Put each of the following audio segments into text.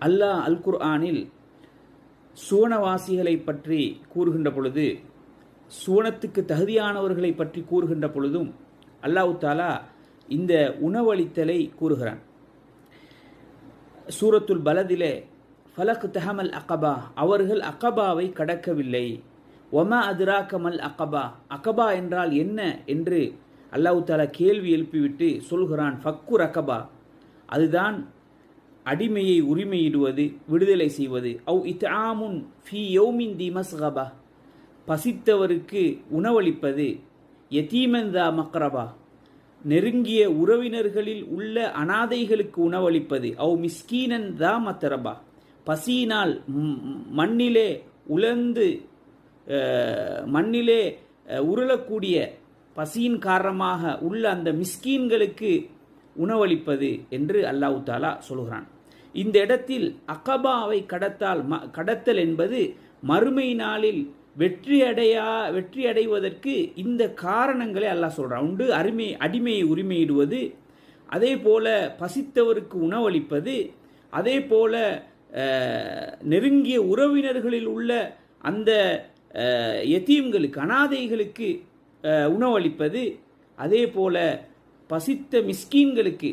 அல்லாஹ் அல் குர்ஆனில் சுவனவாசிகளை பற்றி கூறுகின்ற பொழுது சுவனத்துக்கு தகுதியானவர்களை பற்றி கூறுகின்ற பொழுதும் அல்லாஹு தாலா இந்த உணவளித்தலை கூறுகிறான். சூரத்துல் பலதிலே ஃபலக் தஹமல் அகபா அவர்கள் அகபாவை கடக்கவில்லை. ஒமா அதிராக்கமல் அகபா அகபா என்றால் என்ன என்று அல்லாஹ் தாலா கேள்வி எழுப்பிவிட்டு சொல்கிறான். ஃபக்குர் அகபா அதுதான் அடிமையை உரிமையிடுவது விடுதலை செய்வது. அவ் இத்தாமுன் ஃபி யோமின் தி மஸ்கபா. பசித்தவருக்கு உணவளிப்பது யதீமந்தா மக்ரபா. நெருங்கிய உறவினர்களில் உள்ள அனாதைகளுக்கு உணவளிப்பது அவ் மிஸ்கீனன் தா மத்தரபா. பசியினால் மண்ணிலே உலர்ந்து மண்ணிலே உருளக்கூடிய பசியின் காரணமாக உள்ள அந்த மிஸ்கீன்களுக்கு உணவளிப்பது என்று அல்லாஹ் தாலா சொல்கிறான். இந்த இடத்தில் அகபாவை கடத்தால் ம- கடத்தல் என்பது மறுமை நாளில் வெற்றி அடையா இந்த காரணங்களை அல்லாஹ் சொல்கிறான் உண்டு அருமை அடிமையை உரிமையிடுவது அதே போல பசித்தவருக்கு உணவளிப்பது அதே போல நெருங்கிய உறவினர்களில் உள்ள அந்த எத்தீம்களுக்கு அனாதைகளுக்கு உணவளிப்பது அதே போல பசித்த மிஸ்கீன்களுக்கு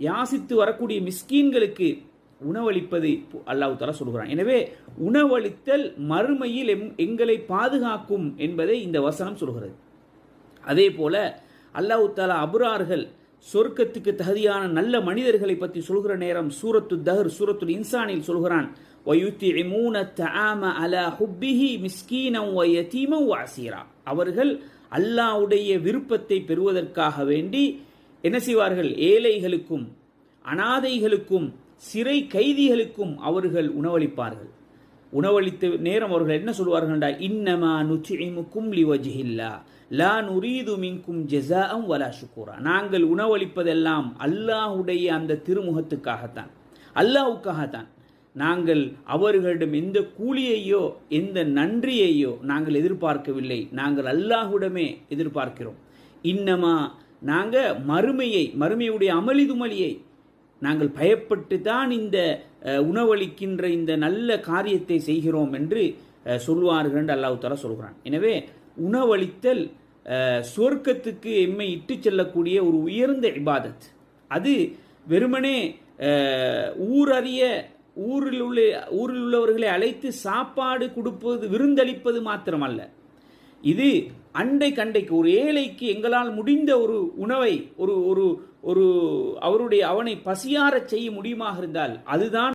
யாசித்து வரக்கூடிய மிஸ்கீன்களுக்கு உணவளிப்பது அல்லாஹ் தலா சொல்கிறான். எனவே உணவளித்தல் மறுமையில் எம் எங்களை பாதுகாக்கும் என்பதை இந்த வசனம் சொல்கிறது. அதே போல அல்லாஹு தாலா அபுரார்கள் சொர்க்கத்துக்கு தகுதியான நல்ல மனிதர்களை பற்றி சொல்கிற நேரம் சூரத்து தஹர் சூரத்துல் இன்சானில் சொல்கிறான். அவர்கள் அல்லாவுடைய விருப்பத்தை பெறுவதற்காக வேண்டி என்ன செய்வார்கள்? ஏழைகளுக்கும் அனாதைகளுக்கும் சிறை கைதிகளுக்கும் அவர்கள் உணவளிப்பார்கள். உணவளித்த நேரம் அவர்கள் என்ன சொல்வார்கள்டா? இன்னமா நுச்சிமுக்கும் லிவஜிஹில்லா. லா நுரீது மின்கும் ஜெசாம் வலா ஷுக்கூரா நாங்கள் உணவளிப்பதெல்லாம் அல்லாஹுடைய அந்த திருமுகத்துக்காகத்தான். அல்லாஹுக்காகத்தான். நாங்கள் அவர்களிடம் எந்த கூலியையோ எந்த நன்றியையோ நாங்கள் எதிர்பார்க்கவில்லை. நாங்கள் அல்லாஹுடமே எதிர்பார்க்கிறோம். இன்னமா நாங்கள் மறுமையை மறுமையுடைய அமளிதுமலியை நாங்கள் பயப்பட்டு தான் இந்த உணவளிக்கின்ற இந்த நல்ல காரியத்தை செய்கிறோம் என்று சொல்வார்கள் என்று அல்லாஹு தாலா சொல்கிறான். எனவே உணவளித்தல் சுவர்க்கத்துக்கு சொர்க்கத்துக்கு எம்மை இட்டு செல்லக்கூடிய ஒரு உயர்ந்த இபாதத். அது வெறுமனே ஊரறிய ஊரில் உள்ள ஊரில் உள்ளவர்களை அழைத்து சாப்பாடு கொடுப்பது விருந்தளிப்பது மாத்திரமல்ல. இது அண்டை கண்டைக்கு ஒரு ஏழைக்கு எங்களால் முடிந்த ஒரு உணவை ஒரு ஒரு ஒரு அவருடைய அவனை பசியாரச் செய்ய முடியுமாக இருந்தால் அதுதான்